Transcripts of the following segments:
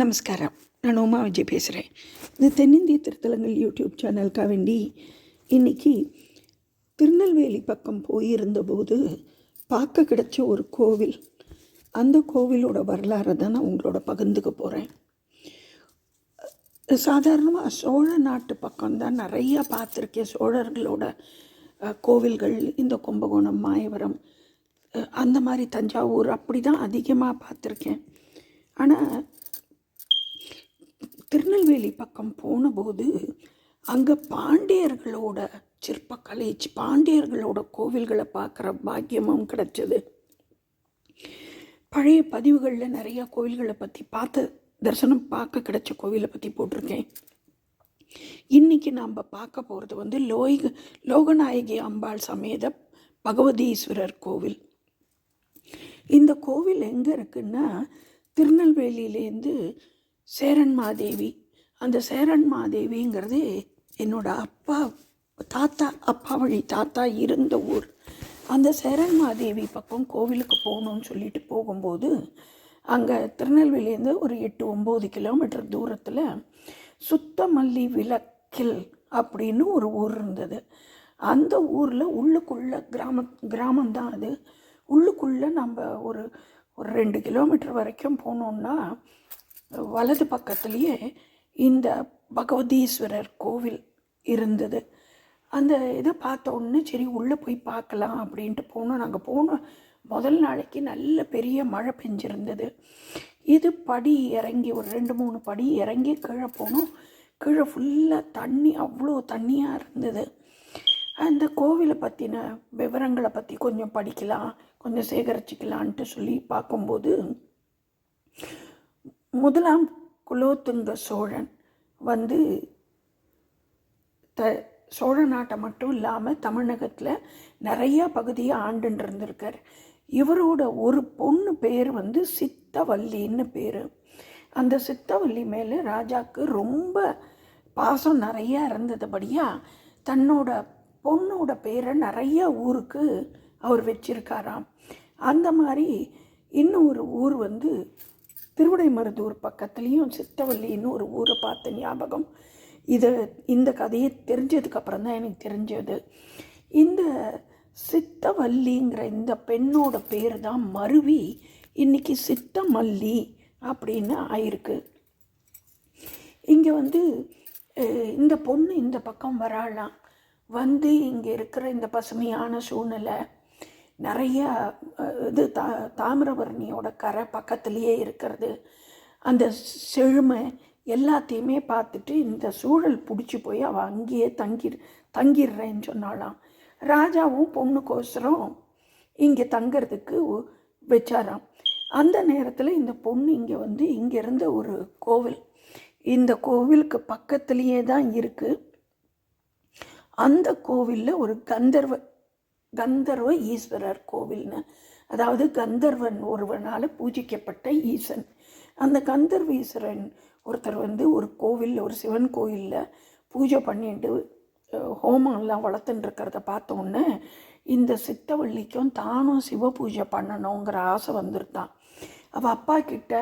நமஸ்காரம். நான் உமா விஜய் பேசுகிறேன் இந்த தென்னிந்திய திருத்தலங்கள் யூடியூப் சேனலுக்காக வேண்டி இன்றைக்கி திருநெல்வேலி பக்கம் போயிருந்தபோது பார்க்க கிடைச்ச ஒரு கோவில். அந்த கோவிலோட வரலாறை தான் நான் உங்களோட பகிர்ந்துக்க போகிறேன் சாதாரணமாக சோழ நாட்டு பக்கம் தான் நிறையா பார்த்துருக்கேன். சோழர்களோட கோவில்கள் இந்த கும்பகோணம் மாயவரம் அந்த மாதிரி தஞ்சாவூர் அப்படி தான் அதிகமாக பார்த்துருக்கேன். ஆனால் திருநெல்வேலி பக்கம் போனபோது அங்கே பாண்டியர்களோட சிற்பக்கலை பாண்டியர்களோட கோவில்களை பார்க்குற பாக்கியமும் கிடச்சிது. பழைய பதிவுகளில் நிறைய கோவில்களை பற்றி பார்த்து தரிசனம் பார்க்க கிடைச்ச கோவிலை பற்றி போட்டிருக்கேன். இன்னைக்கு நாம் பார்க்க போகிறது வந்து லோய் லோகநாயகி அம்பாள் சமேத பகவதீஸ்வரர் கோவில். இந்த கோவில் எங்கே இருக்குன்னா திருநெல்வேலியிலேருந்து சேரன் மாதேவி. அந்த சேரன் மாதேவிங்கிறது என்னோட அப்பா தாத்தா அப்பா வழி தாத்தா இருந்த ஊர். அந்த சேரன் மாதேவி பக்கம் கோவிலுக்கு போகணும்னு சொல்லிட்டு போகும்போது அங்கே திருநெல்வேலியிலேருந்து ஒரு எட்டு ஒம்பது கிலோமீட்டர் தூரத்தில் சுத்தமல்லி விளக்கில் அப்படின்னு ஒரு ஊர் இருந்தது. அந்த ஊரில் உள்ளுக்குள்ள கிராம கிராமம்தான் அது. உள்ளுக்குள்ளே நம்ம ஒரு ஒரு ரெண்டு கிலோமீட்டர் வரைக்கும் போனோன்னா வலது பக்கத்துலேயே இந்த பகவதீஸ்வரர் கோவில் இருந்தது. அந்த இதை பார்த்த உடனே சரி உள்ளே போய் பார்க்கலாம் அப்படின்ட்டு போனோம். நாங்கள் போனோம் முதல் நாளைக்கு நல்ல பெரிய மழை பெஞ்சிருந்தது. இது படி இறங்கி ஒரு ரெண்டு மூணு படி இறங்கி கீழே போனோம். கீழே ஃபுல்லாக தண்ணி அவ்வளோ தண்ணியாக இருந்தது. அந்த கோவிலை பற்றின விவரங்களை பற்றி கொஞ்சம் படிக்கலாம் கொஞ்சம் சேகரிச்சிக்கலான்ட்டு சொல்லி பார்க்கும்போது முதலாம் குலோத்துங்க சோழன் வந்து த சோழ நாட்டை மட்டும் இல்லாமல் தமிழகத்தில் நிறையா பகுதியை ஆண்டுன்னு இருந்திருக்கார். இவரோட ஒரு பொண்ணு பேர் வந்து சித்தவல்லின்னு பேர். அந்த சித்தவல்லி மேலே ராஜாவுக்கு ரொம்ப பாசம் நிறையா இருந்ததுபடியா தன்னோட பொண்ணோட பேரை நிறைய ஊருக்கு அவர் வச்சிருக்காராம். அந்த மாதிரி இன்னும் ஒரு ஊர் வந்து திருவிடைமருதூர் பக்கத்துலேயும் சித்தவல்லின்னு ஒரு ஊரை பார்த்த ஞாபகம். இதை இந்த கதையை தெரிஞ்சதுக்கப்புறம் தான் எனக்கு தெரிஞ்சது. இந்த சித்தவல்லிங்கிற இந்த பெண்ணோட பேர் தான் மருவி. இன்னைக்கு சித்தமல்லி அப்படின்னு ஆயிருக்கு. இங்கே வந்து இந்த பொண்ணு இந்த பக்கம் வராளாம். வந்து இங்கே இருக்கிற இந்த பசுமையான சூழ்நிலை. நிறைய இது தா தாமிரபரணியோட கரை பக்கத்துலேயே இருக்கிறது. அந்த செழுமை எல்லாத்தையுமே பார்த்துட்டு இந்த சூழல் பிடிச்சி போய் அவள் அங்கேயே தங்கி தங்கிடுறேன்னு சொன்னாலாம் ராஜாவும் பொண்ணுக்கோசரம் இங்கே தங்கிறதுக்கு வச்சாராம். அந்த நேரத்தில் இந்த பொண்ணு இங்கே வந்து இங்கே இருந்த ஒரு கோவில். இந்த கோவிலுக்கு பக்கத்துலேயே தான் இருக்குது அந்த கோவிலில் ஒரு கந்தர்வ கந்தர்வ ஈஸ்வரர் கோவில்னு. அதாவது கந்தர்வன் ஒருவனால் பூஜிக்கப்பட்ட ஈசன். அந்த கந்தர்வ ஈஸ்வரன் ஒருத்தர் வந்து ஒரு கோவில் ஒரு சிவன் கோயிலில் பூஜை பண்ணிட்டு ஹோமம்லாம் வளர்த்துட்டு இருக்கிறத இந்த சித்தவள்ளிக்கும் தானும் சிவ பூஜை பண்ணணுங்கிற ஆசை வந்துருத்தான் அவள் அப்பா கிட்ட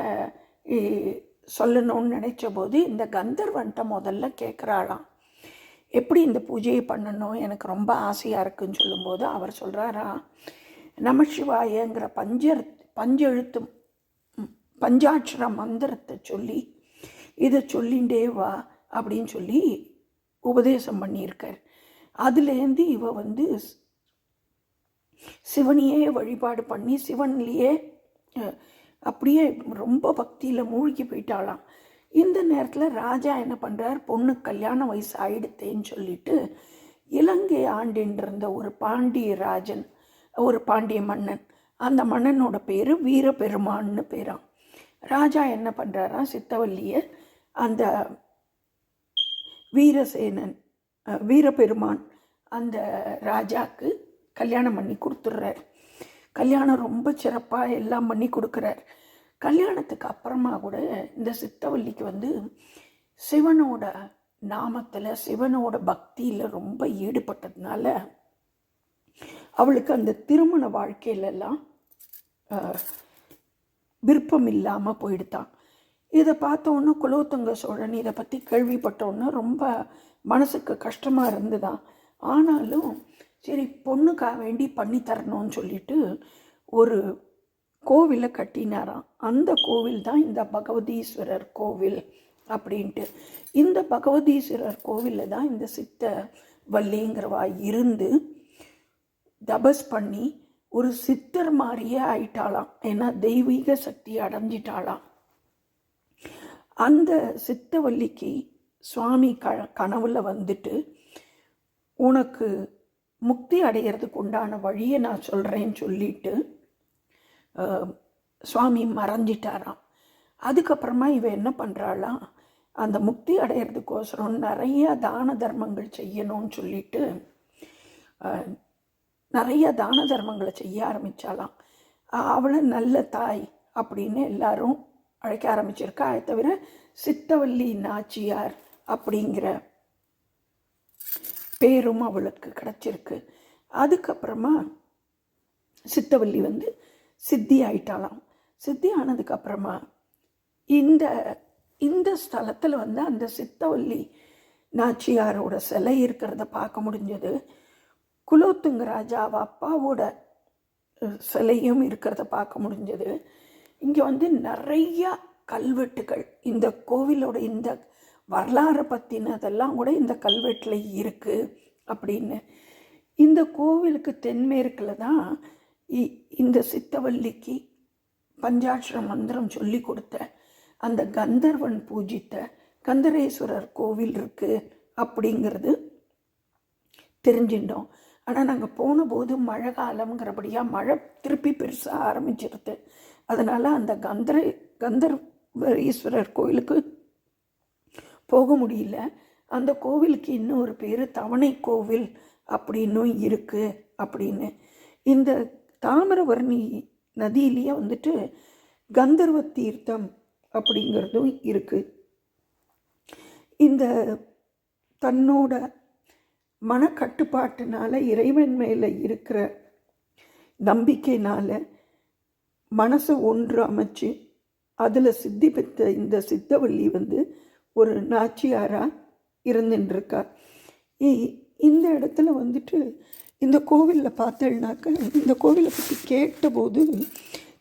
சொல்லணும்னு நினச்ச போது இந்த கந்தர்வன்ட்ட முதல்ல கேட்குறாளாம் எப்படி இந்த பூஜையை பண்ணணும்? எனக்கு ரொம்ப ஆசையாக இருக்குன்னு சொல்லும்போது அவர் சொல்கிறாரா நமசிவாயங்கிற பஞ்சர் பஞ்செழுத்து பஞ்சாட்சர மந்திரத்தை சொல்லி இதை சொல்லிண்டே வா அப்படின்னு சொல்லி உபதேசம் பண்ணியிருக்கார். அதுலேருந்து இவ வந்து சிவனையே வழிபாடு பண்ணி சிவன்லேயே அப்படியே ரொம்ப பக்தியில் மூழ்கி போயிட்டாளாம். இந்த நேரத்தில் ராஜா என்ன பண்ணுறார் பொண்ணு கல்யாண வயசு ஆயிடுத்தேன்னு சொல்லிட்டு இலங்கை ஆண்டின்றிருந்த ஒரு பாண்டிய ராஜன் ஒரு பாண்டிய மன்னன் அந்த மன்னனோட பேர் வீரபெருமான்னு பேரான் ராஜா என்ன பண்ணுறாரா சித்தவல்லியை அந்த வீரசேனன் வீரபெருமான் அந்த ராஜாவுக்கு கல்யாணம் பண்ணி கொடுத்துட்றார் கல்யாணம் ரொம்ப சிறப்பாக எல்லாம் பண்ணி கொடுக்குறார். கல்யாணத்துக்கு அப்புறமா கூட இந்த சித்தவல்லிக்கு வந்து சிவனோட நாமத்தில் சிவனோட பக்தியில் ரொம்ப ஈடுபட்டதுனால அவளுக்கு அந்த திருமண வாழ்க்கையிலெல்லாம் விருப்பம் இல்லாமல் போயிடுதான். இதை பார்த்தோன்னே குலோத்துங்க சோழன் இதை பற்றி கேள்விப்பட்டோன்னே ரொம்ப மனசுக்கு கஷ்டமாக இருந்துதான். ஆனாலும் சரி பொண்ணுக்காக வேண்டி பண்ணி தரணும்னு சொல்லிட்டு ஒரு கோவிலை கட்டினாராம். அந்த கோவில் தான் இந்த பகவதீஸ்வரர் கோவில் அப்படின்ட்டு. இந்த பகவதீஸ்வரர் கோவிலில் தான் இந்த சித்த வள்ளிங்கிறவா இருந்து தபஸ் பண்ணி ஒரு சித்தர் மாதிரியே ஆயிட்டாளாம். ஏன்னா தெய்வீக சக்தி அடைஞ்சிட்டாளாம். அந்த சித்தவல்லிக்கு சுவாமி க கனவுல வந்துட்டு உனக்கு முக்தி அடையிறதுக்கு உண்டான வழியை நான் சொல்கிறேன்னு சொல்லிட்டு சுவாமி மறைஞ்சிட்டாராம் அதுக்கப்புறமா இவ என்ன பண்ணுறாளாம் அந்த முக்தி அடையிறதுக்கோசரம் நிறைய தான தர்மங்கள் செய்யணும்னு சொல்லிட்டு நிறைய தான தர்மங்களை செய்ய ஆரம்பித்தாலாம் அவளை நல்ல தாய் அப்படின்னு எல்லாரும் அழைக்க ஆரம்பிச்சிருக்கா. அதை தவிர சித்தவல்லி நாச்சியார் அப்படிங்கிற பேரும் அவளுக்கு கிடச்சிருக்கு. அதுக்கப்புறமா சித்தவல்லி வந்து சித்தி ஆயிட்டாலாம் சித்தி ஆனதுக்கப்புறமா இந்த இந்த ஸ்தலத்தில் வந்து அந்த சித்தவல்லி நாச்சியாரோட சிலை இருக்கிறத பார்க்க முடிஞ்சது. குலோத்துங்க ராஜாவ அப்பாவோட சிலையும் இருக்கிறத பார்க்க முடிஞ்சது. இங்கே வந்து நிறைய கல்வெட்டுகள் இந்த கோவிலோட இந்த வரலாறை பற்றினதெல்லாம் கூட இந்த கல்வெட்டில் இருக்குது அப்படின்னு. இந்த கோவிலுக்கு தென்மேற்கில் தான் இந்த சித்தவல்லிக்கு பஞ்சாட்சர மந்திரம் சொல்லி கொடுத்த அந்த கந்தர்வன் பூஜித்த கந்தரேஸ்வரர் கோவில் இருக்குது அப்படிங்கிறது தெரிஞ்சிட்டோம். ஆனால் நாங்கள் போன போது மழை காலம்ங்கிறபடியாக மழை திருப்பி பெருசாக ஆரம்பிச்சிருது. அதனால் அந்த கந்தர கந்தர்வரீஸ்வரர் கோயிலுக்கு போக முடியல. அந்த கோவிலுக்கு இன்னொரு பேர் தவணை கோவில் அப்படின்னும் இருக்குது அப்படின்னு. இந்த தாமிரவர்ணி நதியிலேயே வந்துட்டு கந்தர்வ தீர்த்தம் அப்படிங்கிறதும் இருக்குது இந்த தன்னோட மனக்கட்டுப்பாட்டினால இறைவன் மேலே இருக்கிற நம்பிக்கைனால் மனசை ஒன்று அமைச்சு அதில் சித்தி பெற்ற இந்த சித்தவள்ளி வந்து ஒரு நாச்சியாராக இருந்துட்டுருக்கா இந்த இடத்துல வந்துட்டு இந்த கோவிலில் பார்த்தேன்னாக்க இந்த கோவிலை பற்றி கேட்டபோது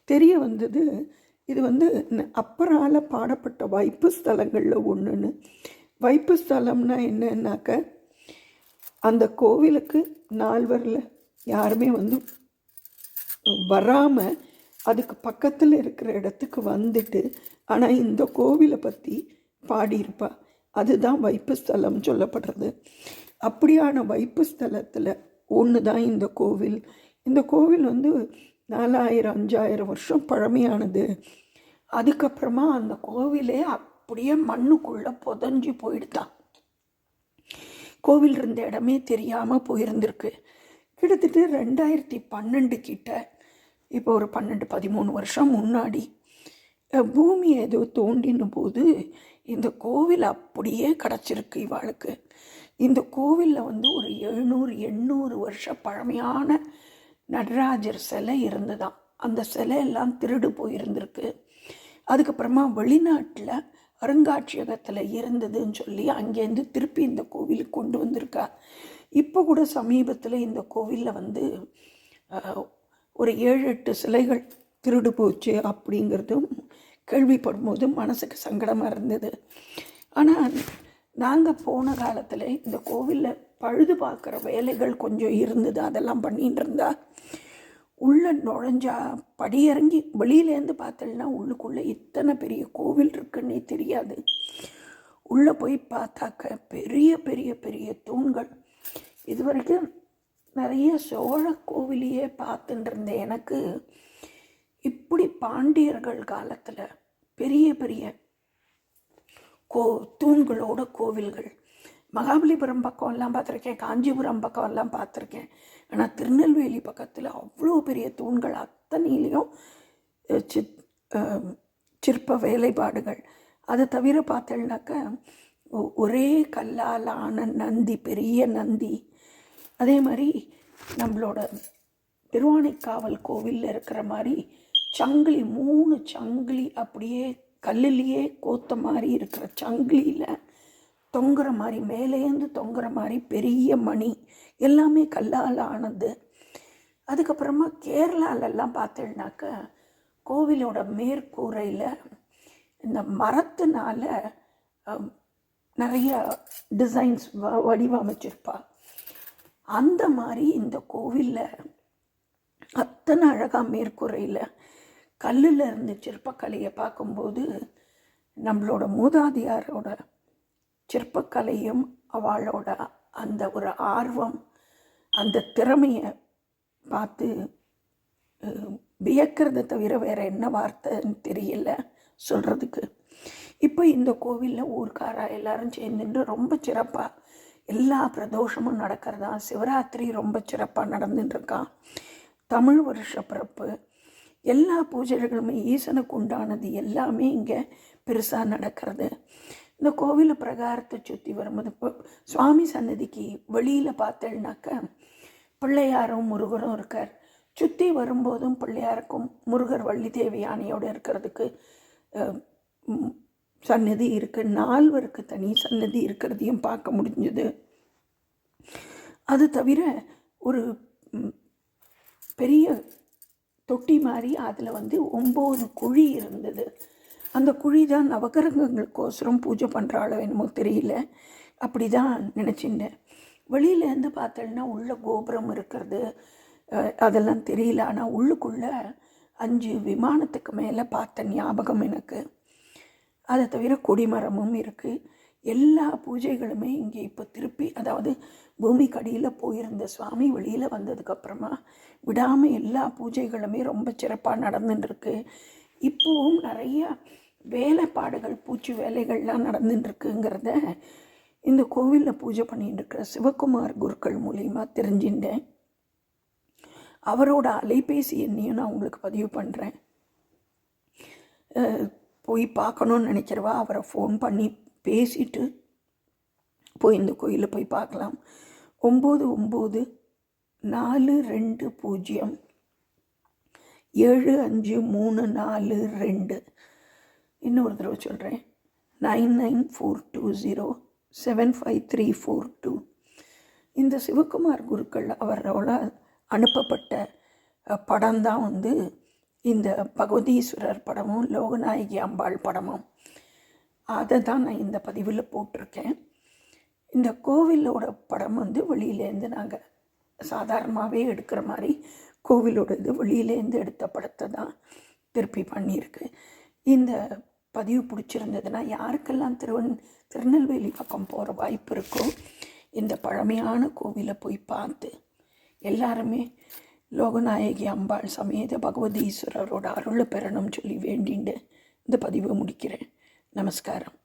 தெரிய வந்தது இது வந்து அப்பரால் பாடப்பட்ட வைப்பு ஸ்தலங்களில் ஒன்றுன்னு வைப்பு ஸ்தலம்னா என்னன்னாக்க அந்த கோவிலுக்கு நால்வரில் யாருமே வந்து வராமல் அதுக்கு பக்கத்தில் இருக்கிற இடத்துக்கு வந்துட்டு ஆனால் இந்த கோவிலை பற்றி பாடியிருப்பா. அதுதான் வைப்பு ஸ்தலம் சொல்லப்படுறது. அப்படியான வைப்பு ஸ்தலத்தில் ஒன்று தான் இந்த கோவில். இந்த கோவில் வந்து நாலாயிரம் அஞ்சாயிரம் வருஷம் பழமையானது. அதுக்கப்புறமா அந்த கோவிலே அப்படியே மண்ணுக்குள்ளே புதஞ்சு போயிடுதான். கோவில் இருந்த இடமே தெரியாமல் போயிருந்திருக்கு. கிட்டத்தட்ட ரெண்டாயிரத்தி பன்னெண்டு கிட்ட இப்போ ஒரு பன்னெண்டு பதிமூணு வருஷம் முன்னாடி பூமி ஏதோ தோண்டின போது இந்த கோவில் அப்படியே கிடச்சிருக்கு இவாளுக்கு. இந்த கோவிலில் வந்து ஒரு எழுநூறு எண்ணூறு வருஷ பழமையான நடராஜர் சிலை இருந்துதான். அந்த சிலை எல்லாம் திருடு போயிருந்திருக்கு. அதுக்கப்புறமா வெளிநாட்டில் அருங்காட்சியகத்தில் இருந்ததுன்னு சொல்லி அங்கேருந்து திருப்பி இந்த கோவிலுக்கு கொண்டு வந்திருக்கா. இப்போ கூட சமீபத்தில் இந்த கோவிலில் வந்து ஒரு ஏழு எட்டு சிலைகள் திருடு போச்சு அப்படிங்கிறதும் கேள்விப்படும் போது மனசுக்கு சங்கடமாக இருந்தது. ஆனால் நாங்கள் போன காலத்தில் இந்த கோவிலில் பழுது பார்க்குற வேலைகள் கொஞ்சம் இருந்தது. அதெல்லாம் பண்ணிகிட்டு இருந்தா உள்ளே நுழைஞ்சா படியிறங்கி வெளியிலேருந்து பார்த்தோம்னா உள்ளுக்குள்ளே இத்தனை பெரிய கோவில் இருக்குன்னே தெரியாது. உள்ளே போய் பார்த்தாக்க பெரிய பெரிய பெரிய தூண்கள். இது வரைக்கும் நிறைய சோழ கோவிலையே பார்த்துட்டு எனக்கு இப்படி பாண்டியர்கள் காலத்தில் பெரிய பெரிய கோ தூண்களோட கோவில்கள். மகாபலிபுரம் பக்கம் எல்லாம் பார்த்துருக்கேன் காஞ்சிபுரம் பக்கம் எல்லாம் பார்த்துருக்கேன். ஆனால் திருநெல்வேலி பக்கத்தில் அவ்வளோ பெரிய தூண்கள் அத்தனையிலையும் சிற்ப வேலைப்பாடுகள். அதை தவிர பார்த்தேன்னாக்கா ஒரே கல்லால் ஆன நந்தி பெரிய நந்தி. அதே மாதிரி நம்மளோட திருவானைக்காவல் கோவிலில் இருக்கிற மாதிரி சங்கிலி மூணு சங்கிலி அப்படியே கல்லுலேயே கோத்த மாதிரி இருக்கிற சங்கிலியில் தொங்குற மாதிரி மேலேருந்து தொங்குற மாதிரி பெரிய மணி எல்லாமே கல்லால் ஆனது. அதுக்கப்புறமா கேரளாலெல்லாம் பார்த்தேன்னாக்க கோவிலோட மேற்கூரையில் இந்த மரத்தினால நிறைய டிசைன்ஸ் வ வடிவமைச்சிருப்பா. அந்த மாதிரி இந்த கோவிலில் அத்தனை அழகாக மேற்கூரையில் கல்லில் இருந்து சிற்பக்கலையை பார்க்கும்போது நம்மளோட மூதாதியாரோட சிற்பக்கலையும் அவளோட அந்த ஒரு ஆர்வம் அந்த திறமையை பார்த்து அஹ், வியக்கிறத தவிர வேறு என்ன வார்த்தைன்னு தெரியல சொல்கிறதுக்கு இப்போ இந்த கோவிலில் ஊர்க்காரா எல்லாரும் சேர்ந்துட்டு ரொம்ப சிறப்பாக எல்லா பிரதோஷமும் நடக்கிறதா சிவராத்திரி ரொம்ப சிறப்பாக நடந்துட்டுருக்கான் தமிழ் வருஷ பிறப்பு எல்லா பூஜைகளுமே ஈசனுக்கு உண்டானது எல்லாமே இங்கே பெருசாக நடக்கிறது. இந்த கோவில் பிரகாரத்தை சுற்றி வரும்போது இப்போ சுவாமி சன்னதிக்கு வெளியில் பார்த்தேன்னாக்க பிள்ளையாரும் முருகரும் இருக்கார். சுற்றி வரும்போதும் பிள்ளையாருக்கும் முருகர் வள்ளிதேவி யானையோடு இருக்கிறதுக்கு சன்னதி இருக்குது நால்வருக்கு தனி சன்னதி இருக்கிறதையும் பார்க்க முடிஞ்சது. அது தவிர ஒரு பெரிய தொட்டி மாதிரி அதில் வந்து ஒம்பது குழி இருந்தது. அந்த குழி தான் நவகிரகங்களுக்கோசரம் பூஜை பண்ணுறாளோ என்னமோ தெரியல. அப்படி தான் நினச்சிட்டேன் வெளியிலேருந்து பார்த்தோன்னா உள்ள கோபுரம் இருக்கிறது. அதெல்லாம் தெரியல. ஆனால் உள்ளுக்குள்ளே அஞ்சு விமானத்துக்கு மேலே பார்த்த ஞாபகம் எனக்கு. அதை தவிர கொடிமரமும் இருக்குது எல்லா பூஜைகளுமே இங்கே இப்போ திருப்பி அதாவது பூமிக்கு அடியில் போயிருந்த சுவாமி வெளியில் வந்ததுக்கப்புறமா விடாமல் எல்லா பூஜைகளுமே ரொம்ப சிறப்பாக நடந்துட்டுருக்கு இப்போவும் நிறைய வேலைப்பாடுகள் பூச்சி வேலைகள்லாம் நடந்துட்டுருக்குங்கிறத இந்த கோவிலில் பூஜை பண்ணிட்டு இருக்கிற சிவகுமார் குருக்கள் மூலயமா தெரிஞ்சுட்டேன் அவரோட அலைபேசி எண்ணையும் நான் உங்களுக்கு பதிவு பண்ணுறேன் போய் பார்க்கணுன்னு நினைக்கிறவா அவரை ஃபோன் பண்ணி பேசிட்டு போய் இந்த கோயிலில் போய் பார்க்கலாம். ஒம்பது ஒம்பது நாலு ரெண்டு பூஜ்ஜியம். ஏழு அஞ்சு மூணு நாலு ரெண்டு. இன்னொரு தடவை சொல்கிறேன் nine nine four two zero. Seven five three four two. இந்த சிவகுமார் குருக்கள் அவரோட அனுப்பப்பட்ட படம் தான் வந்து இந்த பகவதீஸ்வரர் படமும் லோகநாயகி அம்பாள் படமும். அதை தான் நான் இந்த பதிவில் போட்டிருக்கேன். இந்த கோவிலோட படம் வந்து வெளியிலேருந்து நாங்கள் சாதாரணமாகவே எடுக்கிற மாதிரி கோவிலோட இது வெளியிலேருந்து எடுத்த படத்தை தான் திருப்பி பண்ணியிருக்கு. இந்த பதிவு பிடிச்சிருந்ததுன்னா யாருக்கெல்லாம் திருவன் திருநெல்வேலி பக்கம் போகிற வாய்ப்பு இருக்கோ இந்த பழமையான கோவிலை போய் பார்த்து எல்லாருமே லோகநாயகி அம்பாள் சமேத பகவதீஸ்வரரோட அருளை பெறணும்னு சொல்லி வேண்டிண்டு இந்த பதிவை முடிக்கிறேன். நமஸ்காரம்.